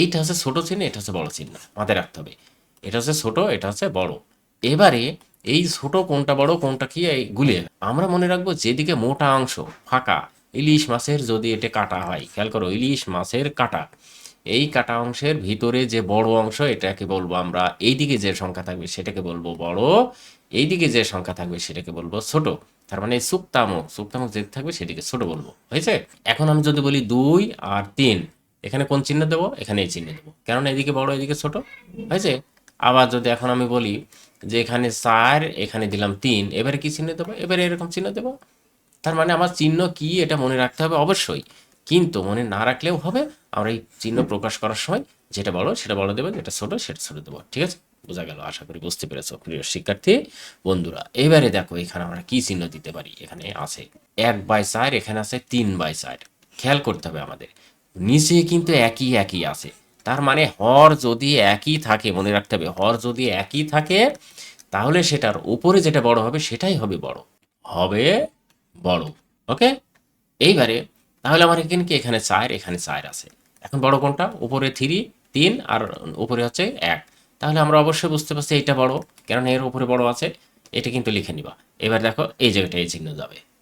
এইটা হচ্ছে ছোট চিহ্ন, এটা হচ্ছে বড় চিহ্ন। মাথায় রাখতে হবে। এটা হচ্ছে ছোট, এটা হচ্ছে বড়। এবারে এই ছোট কোনটা বড় কোনটা কি গুলিয়ে আমরা মনে রাখব যেদিকে মোটা অংশ ফাঁকা, ইলিশ মাছের যদি এটা কাটা হয়, খেয়াল করো, ইলিশ মাছের কাটা। এই কাটা অংশের ভিতরে যে বড় অংশ, এটাকে বলব আমরা এইদিকে যে সংখ্যা থাকবে, সেটাকে বলব বড়। এইদিকে যে সংখ্যা থাকবে, সেটাকে বলব ছোট। তার মানে সুক্তামুখ সুক্তামুখ যেতে থাকবে, সেদিকে ছোট বলব। হয়েছে? এখন আমি যদি বলি দুই আর তিন এখানে কোন চিহ্ন দেবো? এখানে এই চিহ্ন দেবো। কেননা এদিকে বড়, এদিকে ছোট। হয়েছে? আবার যদি এখন আমি বলি যে এখানে চার, এখানে দিলাম তিন, এবারে কি চিহ্ন দেবো? এবারে এরকম চিহ্ন দেবো। তার মানে আমার চিহ্ন কি এটা মনে রাখতে হবে অবশ্যই। কিন্তু মনে না রাখলেও হবে। আমরা এই চিহ্ন প্রকাশ করার সময় যেটা বড় সেটা বড় দেবো। যেটা ছোট, সেটা ছোট দেবো। ঠিক আছে? বোঝা গেল? আশা করি বুঝতে পেরেছ, প্রিয় শিক্ষার্থী, বন্ধুরা। এবারে দেখো, এখানে আমরা কি চিহ্ন দিতে পারি? এখানে আছে এক বাই চার, এখানে আছে তিন বাই চার। খেয়াল করতে হবে আমাদের। নিচে কিন্তু একই একই আছে। তার মানে হর যদি একই থাকে, মনে রাখতে হবে, হর যদি একই থাকে, তাহলে সেটার উপরে যেটা বড় হবে, সেটাই হবে বড়। হবে বড়, ওকে? এইবারে, তাহলে আমার এখানে কি? এখানে চার এখানে চার আছে। এখন বড় কোনটা? উপরে থ্রি, তিন, আর উপরে হচ্ছে এক। তাহলে আমরা অবশ্যই বুঝতে পারছি এটা বড়, কেননা এর উপরে বড় আছে। এটা কিন্তু লিখে নিবা। এবার দেখো, এই জায়গাটা এই চিহ্ন যাবে।